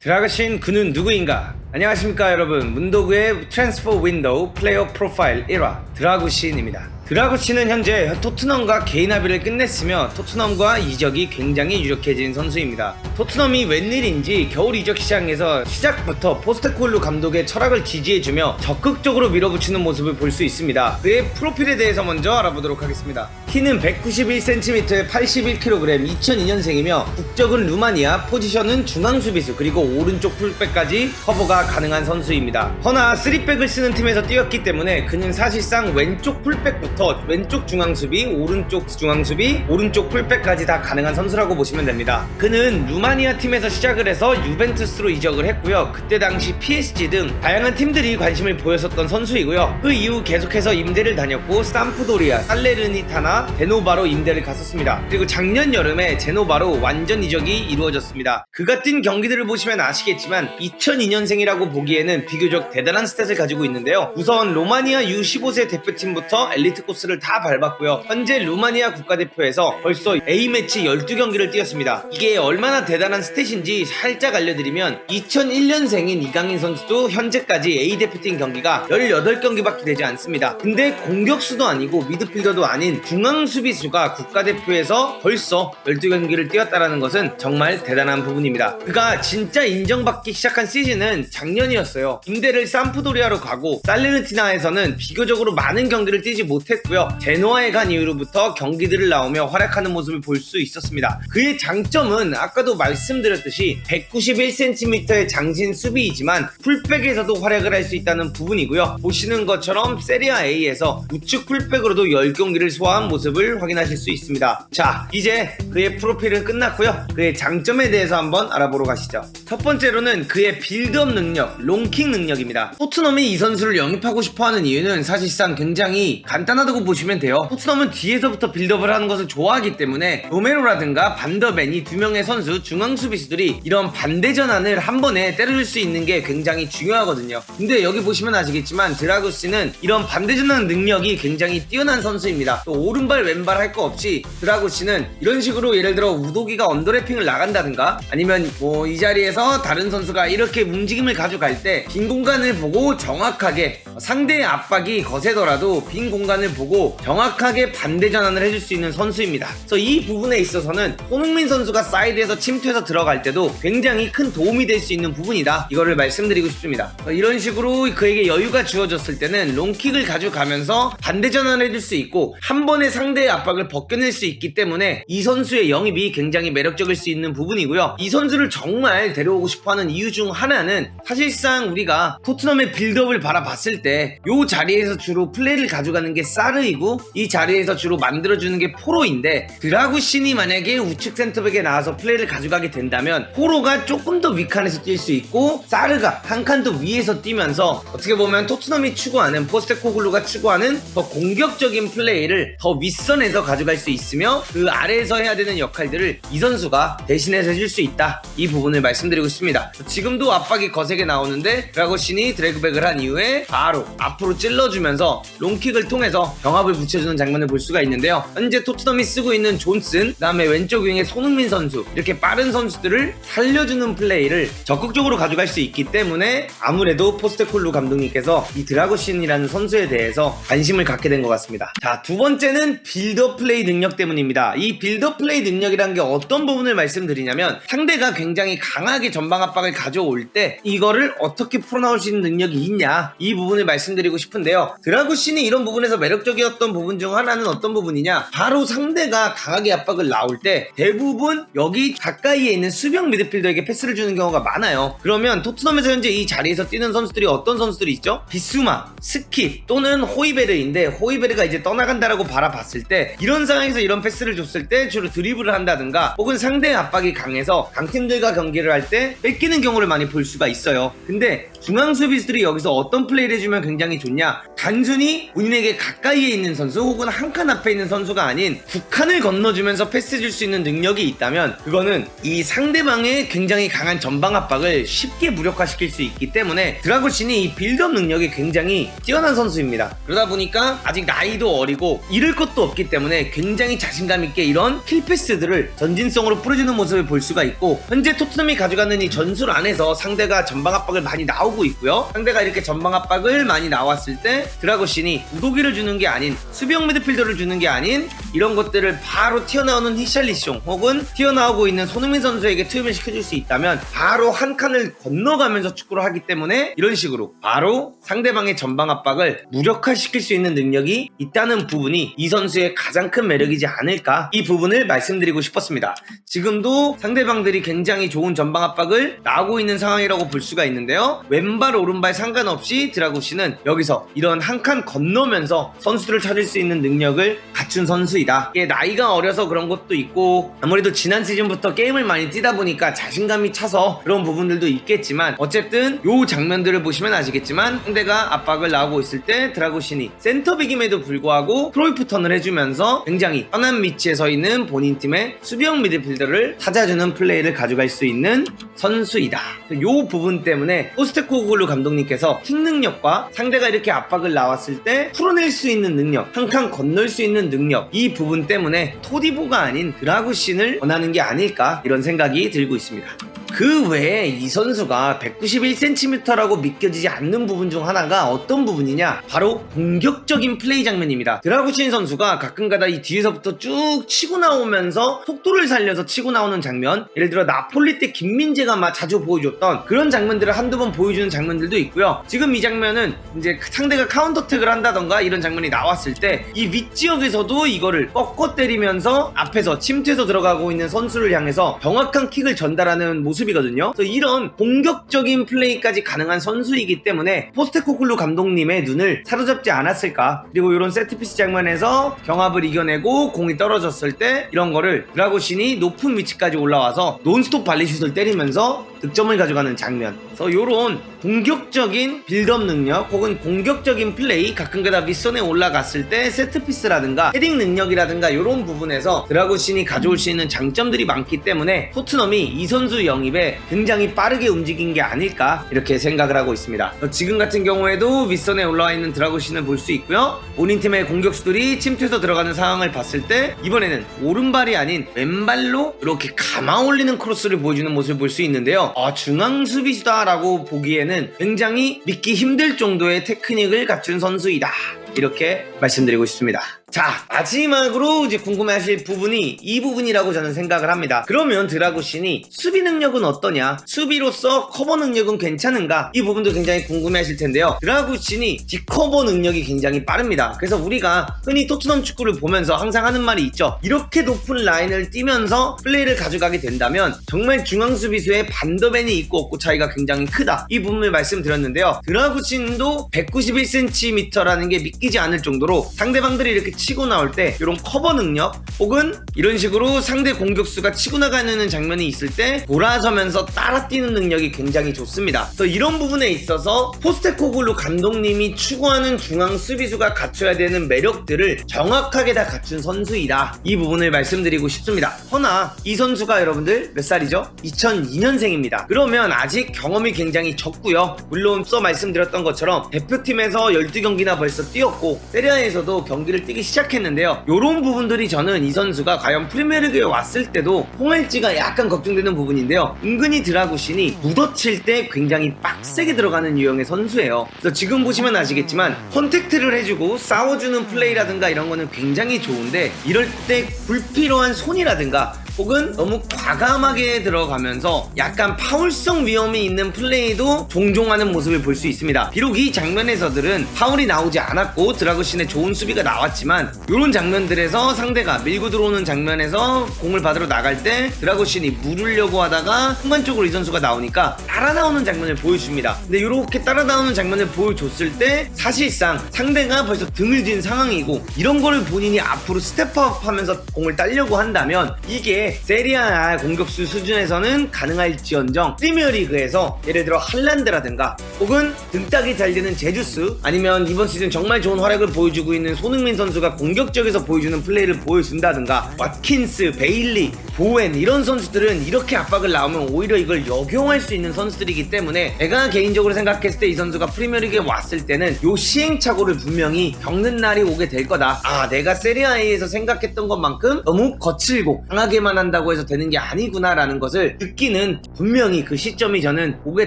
드라그신 그는 누구인가? 안녕하십니까 여러분 문도구의 트랜스퍼 윈도우 플레이어 프로파일 1화 드라구신입니다 드라구신은 현재 토트넘과 개인 합의를 끝냈으며 토트넘과 이적이 굉장히 유력해진 선수입니다. 토트넘이 웬일인지 겨울 이적 시장에서 시작부터 포스테콜루 감독의 철학을 지지해주며 적극적으로 밀어붙이는 모습을 볼 수 있습니다. 그의 프로필에 대해서 먼저 알아보도록 하겠습니다. 키는 191cm에 81kg 2002년생이며 국적은 루마니아 포지션은 중앙 수비수 그리고 오른쪽 풀백까지 커버가 가능한 선수입니다. 허나 3백을 쓰는 팀에서 뛰었기 때문에 그는 사실상 왼쪽 풀백부터 왼쪽 중앙 수비, 오른쪽 중앙 수비, 오른쪽 풀백까지 다 가능한 선수라고 보시면 됩니다. 그는 루마니아 팀에서 시작을 해서 유벤투스로 이적을 했고요. 그때 당시 PSG 등 다양한 팀들이 관심을 보였었던 선수이고요. 그 이후 계속해서 임대를 다녔고 삼프도리아, 살레르니타나 데노바로 임대를 갔었습니다. 그리고 작년 여름에 제노바로 완전 이적이 이루어졌습니다. 그가 뛴 경기들을 보시면 아시겠지만 2002년생이라고 보기에는 비교적 대단한 스탯을 가지고 있는데요. 우선 로마니아 U15세 대표팀부터 엘리트 코스를 다 밟았고요. 현재 루마니아 국가대표에서 벌써 A매치 12경기를 뛰었습니다. 이게 얼마나 대단한 스탯인지 살짝 알려드리면 2001년생인 이강인 선수도 현재까지 A 대표팀 경기가 18경기밖에 되지 않습니다. 근데 공격수도 아니고 미드필더도 아닌 중앙 수비수가 국가대표에서 벌써 12경기를 뛰었다는 것은 정말 대단한 부분입니다. 그가 진짜 인정받기 시작한 시즌은 작년이었어요. 임대를 삼프도리아로 가고 살레르티나에서는 비교적으로 많은 경기를 뛰지 못했 고요. 제노아에 간 이후로부터 경기들을 나오며 활약하는 모습을 볼 수 있었습니다. 그의 장점은 아까도 말씀드렸듯이 191cm의 장신 수비이지만 풀백에서도 활약을 할 수 있다는 부분이고요. 보시는 것처럼 세리아 A에서 우측 풀백으로도 10경기를 소화한 모습을 확인하실 수 있습니다. 자, 이제 그의 프로필은 끝났고요. 그의 장점에 대해서 한번 알아보러 가시죠. 첫 번째로는 그의 빌드업 능력, 롱킹 능력입니다. 토트넘이 이 선수를 영입하고 싶어 하는 이유는 사실상 굉장히 간단하다 고 보시면 돼요. 토트넘은 뒤에서부터 빌드업을 하는 것을 좋아하기 때문에 로메로라든가 반더벤 이 두 명의 선수 중앙 수비수들이 이런 반대 전환을 한 번에 때려줄 수 있는 게 굉장히 중요하거든요. 근데 여기 보시면 아시겠지만 드라구스는 이런 반대 전환 능력이 굉장히 뛰어난 선수입니다. 또 오른발 왼발 할 거 없이 드라구스는 이런 식으로 예를 들어 우도기가 언더래핑을 나간다든가 아니면 뭐 이 자리에서 다른 선수가 이렇게 움직임을 가져갈 때 빈 공간을 보고 정확하게 상대의 압박이 거세더라도 빈 공간을 보고 정확하게 반대 전환을 해줄 수 있는 선수입니다. 그래서 이 부분에 있어서는 손흥민 선수가 사이드에서 침투해서 들어갈 때도 굉장히 큰 도움이 될 수 있는 부분이다. 이거를 말씀드리고 싶습니다. 어, 이런 식으로 그에게 여유가 주어졌을 때는 롱킥을 가져가면서 반대 전환을 해줄 수 있고 한 번에 상대의 압박을 벗겨낼 수 있기 때문에 이 선수의 영입이 굉장히 매력적일 수 있는 부분이고요. 이 선수를 정말 데려오고 싶어하는 이유 중 하나는 사실상 우리가 토트넘의 빌드업을 바라봤을 때 이 자리에서 주로 플레이를 가져가는 게 사르이고 이 자리에서 주로 만들어주는 게 포로인데 드라구신이 만약에 우측 센터백에 나와서 플레이를 가져가게 된다면 포로가 조금 더 위칸에서 뛸 수 있고 사르가 한 칸 더 위에서 뛰면서 어떻게 보면 토트넘이 추구하는 포스테코글루가 추구하는 더 공격적인 플레이를 더 윗선에서 가져갈 수 있으며 그 아래에서 해야 되는 역할들을 이 선수가 대신해서 해줄 수 있다. 이 부분을 말씀드리고 싶습니다. 지금도 압박이 거세게 나오는데 드라고신이 드래그백을 한 이후에 바로 앞으로 찔러주면서 롱킥을 통해서 경합을 붙여주는 장면을 볼 수가 있는데요 현재 토트넘이 쓰고 있는 존슨 그 다음에 왼쪽 윙의 손흥민 선수 이렇게 빠른 선수들을 살려주는 플레이를 적극적으로 가져갈 수 있기 때문에 아무래도 포스테콜루 감독님께서 이 드라고신이라는 선수에 대해서 관심을 갖게 된 것 같습니다. 자, 두 번째는 빌더 플레이 능력 때문입니다. 이 빌더 플레이 능력이라는 게 어떤 부분을 말씀드리냐면 상대가 굉장히 강하게 전방 압박을 가져올 때 이거를 어떻게 풀어나올 수 있는 능력이 있냐 이 부분을 말씀드리고 싶은데요. 드라고신이 이런 부분에서 매력 적이었던 부분 중 하나는 어떤 부분이냐 바로 상대가 강하게 압박을 나올 때 대부분 여기 가까이에 있는 수비형 미드필더에게 패스를 주는 경우가 많아요. 그러면 토트넘에서 현재 이 자리에서 뛰는 선수들이 어떤 선수들이 있죠? 비수마, 스킵 또는 호이베르인데 호이베르가 이제 떠나간다라고 바라봤을 때 이런 상황에서 이런 패스를 줬을 때 주로 드리블을 한다든가 혹은 상대의 압박이 강해서 강팀들과 경기를 할 때 뺏기는 경우를 많이 볼 수가 있어요. 근데 중앙 수비수들이 여기서 어떤 플레이를 해주면 굉장히 좋냐? 단순히 본인에게 가까이 가까이에 있는 선수 혹은 한 칸 앞에 있는 선수가 아닌 두 칸을 건너주면서 패스 줄 수 있는 능력이 있다면 그거는 이 상대방의 굉장히 강한 전방 압박을 쉽게 무력화시킬 수 있기 때문에 드라고신이 이 빌드업 능력이 굉장히 뛰어난 선수입니다. 그러다 보니까 아직 나이도 어리고 잃을 것도 없기 때문에 굉장히 자신감 있게 이런 킬 패스들을 전진성으로 뿌려주는 모습을 볼 수가 있고 현재 토트넘이 가져가는 이 전술 안에서 상대가 전방 압박을 많이 나오고 있고요. 상대가 이렇게 전방 압박을 많이 나왔을 때 드라고신이 우도기를 주는 게 아닌 수비형 미드필더를 주는 게 아닌 이런 것들을 바로 튀어나오는 히샬리숑 혹은 튀어나오고 있는 손흥민 선수에게 투입을 시켜줄 수 있다면 바로 한 칸을 건너가면서 축구를 하기 때문에 이런 식으로 바로 상대방의 전방 압박을 무력화시킬 수 있는 능력이 있다는 부분이 이 선수의 가장 큰 매력이지 않을까 이 부분을 말씀드리고 싶었습니다. 지금도 상대방들이 굉장히 좋은 전방 압박을 나오고 있는 상황이라고 볼 수가 있는데요. 왼발 오른발 상관없이 드라구시는 여기서 이런 한 칸 건너면서 선수들을 찾을 수 있는 능력을 갖춘 선수이다. 이게 나이가 어려서 그런 것도 있고 아무래도 지난 시즌부터 게임을 많이 뛰다 보니까 자신감이 차서 그런 부분들도 있겠지만 어쨌든 요 장면들을 보시면 아시겠지만 상대가 압박을 나오고 있을 때 드라구신이 센터백임에도 불구하고 프로이프 턴을 해주면서 굉장히 편한 위치에 서 있는 본인 팀의 수비형 미드필더를 찾아주는 플레이를 가져갈 수 있는 선수이다. 요 부분 때문에 포스테코글루 감독님께서 킥 능력과 상대가 이렇게 압박을 나왔을 때 풀어낼 수 있는 능력, 한 칸 건널 수 있는 능력 이 부분 때문에 토디보가 아닌 드라구신을 원하는 게 아닐까 이런 생각이 들고 있습니다. 그 외에 이 선수가 191cm라고 믿겨지지 않는 부분 중 하나가 어떤 부분이냐? 바로 공격적인 플레이 장면입니다. 드라구신 선수가 가끔가다 이 뒤에서부터 쭉 치고 나오면서 속도를 살려서 치고 나오는 장면, 예를 들어 나폴리 때 김민재가 막 자주 보여줬던 그런 장면들을 한두 번 보여주는 장면들도 있고요. 지금 이 장면은 이제 상대가 카운터택을 한다던가 이런 장면이 나왔을 때 이 윗지역에서도 이거를 꺾어 때리면서 앞에서 침투해서 들어가고 있는 선수를 향해서 정확한 킥을 전달하는 모습 이거든요. 그래서 이런 공격적인 플레이까지 가능한 선수이기 때문에 포스테코글루 감독님의 눈을 사로잡지 않았을까. 그리고 이런 세트피스 장면에서 경합을 이겨내고 공이 떨어졌을 때 이런 거를 드라고신이 높은 위치까지 올라와서 논스톱 발리슛을 때리면서 득점을 가져가는 장면. 그래서 이런 공격적인 빌드업 능력 혹은 공격적인 플레이 가끔가다 윗선에 올라갔을 때 세트피스라든가 헤딩 능력이라든가 이런 부분에서 드라고신이 가져올 수 있는 장점들이 많기 때문에 토트넘이 이 선수 영입에 굉장히 빠르게 움직인 게 아닐까 이렇게 생각을 하고 있습니다. 지금 같은 경우에도 윗선에 올라와 있는 드라고신을 볼 수 있고요. 본인 팀의 공격수들이 침투해서 들어가는 상황을 봤을 때 이번에는 오른발이 아닌 왼발로 이렇게 감아 올리는 크로스를 보여주는 모습을 볼 수 있는데요. 아, 중앙 수비수다 라고 보기에는 굉장히 믿기 힘들 정도의 테크닉을 갖춘 선수이다. 이렇게 말씀드리고 싶습니다. 자, 마지막으로 이제 궁금해하실 부분이 이 부분이라고 저는 생각을 합니다. 그러면 드라고신이 수비 능력은 어떠냐? 수비로서 커버 능력은 괜찮은가? 이 부분도 굉장히 궁금해하실 텐데요. 드라고신이 뒷커버 능력이 굉장히 빠릅니다. 그래서 우리가 흔히 토트넘 축구를 보면서 항상 하는 말이 있죠. 이렇게 높은 라인을 뛰면서 플레이를 가져가게 된다면 정말 중앙 수비수의 반더벤이 있고 없고 차이가 굉장히 크다. 이 부분을 말씀드렸는데요. 드라고신도 191cm라는 게 믿기지 않을 정도로 상대방들이 이렇게 치고 나올 때 이런 커버 능력 혹은 이런 식으로 상대 공격수가 치고 나가는 장면이 있을 때 돌아서면서 따라 뛰는 능력이 굉장히 좋습니다. 그래서 이런 부분에 있어서 포스테코글루 감독님이 추구하는 중앙 수비수가 갖춰야 되는 매력들을 정확하게 다 갖춘 선수이다. 이 부분을 말씀드리고 싶습니다. 허나 이 선수가 여러분들 몇 살이죠? 2002년생입니다. 그러면 아직 경험이 굉장히 적고요. 물론 써 말씀드렸던 것처럼 대표팀에서 12경기나 벌써 뛰 었고 세리아에서도 경기를 뛰기 시작했는데요. 이런 부분들이 저는 이 선수가 과연 프리미어리그에 왔을 때도 통할지가 약간 걱정되는 부분인데요. 은근히 드라구신이 묻어칠 때 굉장히 빡세게 들어가는 유형의 선수예요. 그래서 지금 보시면 아시겠지만 컨택트를 해주고 싸워주는 플레이라든가 이런 거는 굉장히 좋은데 이럴 때 불필요한 손이라든가 혹은 너무 과감하게 들어가면서 약간 파울성 위험이 있는 플레이도 종종 하는 모습을 볼 수 있습니다. 비록 이 장면에서들은 파울이 나오지 않았고 드라그신의 좋은 수비가 나왔지만 이런 장면들에서 상대가 밀고 들어오는 장면에서 공을 받으러 나갈 때 드라고신이 물으려고 하다가 순간적으로 이 선수가 나오니까 따라 나오는 장면을 보여줍니다. 근데 이렇게 따라 나오는 장면을 보여줬을 때 사실상 상대가 벌써 등을 진 상황이고 이런 거를 본인이 앞으로 스텝업 하면서 공을 따려고 한다면 이게 게 세리아 공격수 수준에서는 가능할지언정 프리미어리그에서 예를 들어 할란드라든가 혹은 등딱이 달리는 제주스 아니면 이번 시즌 정말 좋은 활약을 보여주고 있는 손흥민 선수가 공격적에서 보여주는 플레이를 보여준다든가 왓킨스, 베일리, 보웬 이런 선수들은 이렇게 압박을 나오면 오히려 이걸 역용할 수 있는 선수들이기 때문에 내가 개인적으로 생각했을 때 이 선수가 프리미어리그에 왔을 때는 요 시행착오를 분명히 겪는 날이 오게 될 거다. 아 내가 세리아에서 생각했던 것만큼 너무 거칠고 강하게만 한다고 해서 되는 게 아니구나라는 것을 느끼는 분명히 그 시점이 저는 오게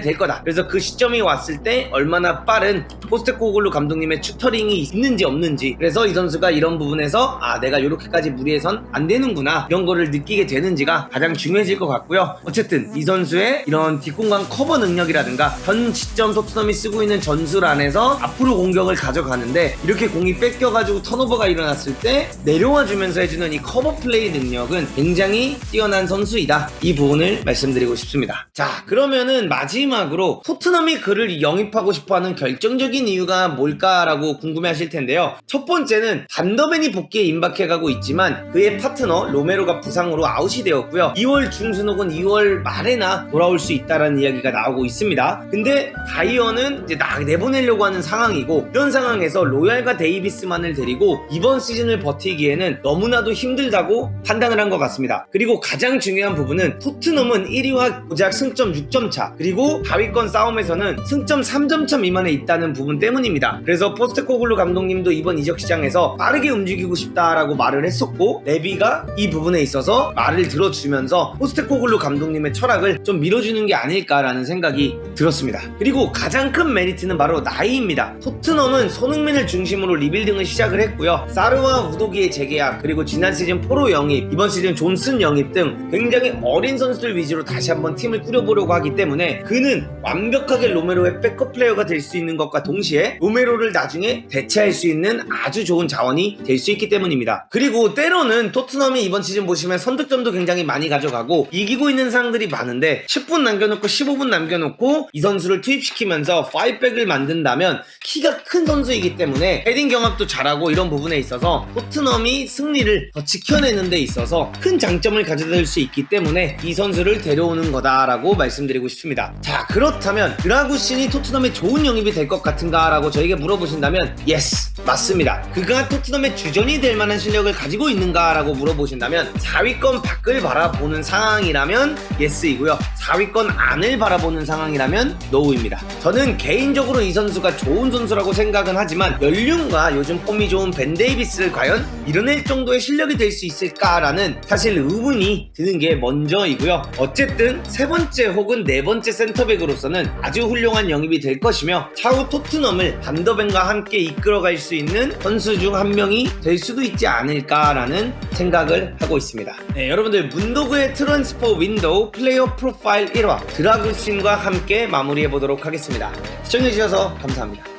될 거다. 그래서 그 시점이 왔을 때 얼마나 빠른 포스테코글루 감독님의 튜터링이 있는지 없는지 그래서 이 선수가 이런 부분에서 아 내가 이렇게까지 무리해선 안 되는구나 이런 거를 느끼게 되는지가 가장 중요해질 것 같고요. 어쨌든 이 선수의 이런 뒷공간 커버 능력이라든가 현 시점 토트넘이 쓰고 있는 전술 안에서 앞으로 공격을 가져가는데 이렇게 공이 뺏겨가지고 턴오버가 일어났을 때 내려와 주면서 해주는 이 커버 플레이 능력은 굉장히 뛰어난 선수이다. 이 부분을 말씀드리고 싶습니다. 자 그러면은 마지막으로 토트넘이 그를 영입하고 싶어 하는 결정적인 이유가 뭘까라고 궁금해 하실 텐데요. 첫 번째는 반더벤이 복귀에 임박해 가고 있지만 그의 파트너 로메로가 부상으로 아웃이 되었고요. 2월 중순 혹은 2월 말에나 돌아올 수 있다라는 이야기가 나오고 있습니다. 근데 다이어는 이제 나 내보내려고 하는 상황이고 이런 상황에서 로얄과 데이비스만을 데리고 이번 시즌을 버티기에는 너무나도 힘들다고 판단을 한 것 같습니다. 그리고 가장 중요한 부분은 토트넘은 1위와 고작 승점 6점 차 그리고 하위권 싸움에서는 승점 3점 차 미만에 있다는 부분 때문입니다. 그래서 포스테코글루 감독님도 이번 이적 시장에서 빠르게 움직이고 싶다라고 말을 했었고 레비가 이 부분에 있어서 말을 들어주면서 포스테코글루 감독님의 철학을 좀 밀어주는 게 아닐까라는 생각이 들었습니다. 그리고 가장 큰 메리트는 바로 나이입니다. 토트넘은 손흥민을 중심으로 리빌딩을 시작을 했고요. 사르와 우도기의 재계약 그리고 지난 시즌 포로 영입 이번 시즌 존슨 영입 등 굉장히 어린 선수들 위주로 다시 한번 팀을 꾸려보려고 하기 때문에 그는 완벽하게 로메로의 백업 플레이어가 될 수 있는 것과 동시에 로메로를 나중에 대체할 수 있는 아주 좋은 자원이 될 수 있기 때문입니다. 그리고 때로는 토트넘이 이번 시즌 보시면 선득점도 굉장히 많이 가져가고 이기고 있는 상황들이 많은데 10분 남겨놓고 15분 남겨놓고 이 선수를 투입시키면서 5백을 만든다면 키가 큰 선수이기 때문에 헤딩 경합도 잘하고 이런 부분에 있어서 토트넘이 승리를 더 지켜내는 데 있어서 큰 장점 을 가져다 수 있기 때문에 이 선수를 데려오는 거다라고 말씀드리고 싶습니다. 자 그렇다면 드라구신이 토트넘의 좋은 영입이 될 것 같은가 라고 저에게 물어보신다면 예스 맞습니다. 그가 토트넘의 주전이 될 만한 실력을 가지고 있는가 라고 물어보신다면 4위권 밖을 바라보는 상황이라면 예스이고요. 4위권 안을 바라보는 상황이라면 노우입니다. 저는 개인적으로 이 선수가 좋은 선수라고 생각은 하지만 연륜과 요즘 폼이 좋은 벤 데이비스를 과연 밀어낼 정도의 실력이 될 수 있을까라는 사실 의문이 드는 게 먼저이고요. 어쨌든 세 번째 혹은 네 번째 센터백으로서는 아주 훌륭한 영입이 될 것이며 차후 토트넘을 반더벤과 함께 이끌어갈 수 있는 선수 중 한 명이 될 수도 있지 않을까라는 생각을 하고 있습니다. 네, 여러분들 문도그의 트랜스퍼 윈도우 플레이어 프로파일 1화 드라그신과 함께 마무리해 보도록 하겠습니다. 시청해주셔서 감사합니다.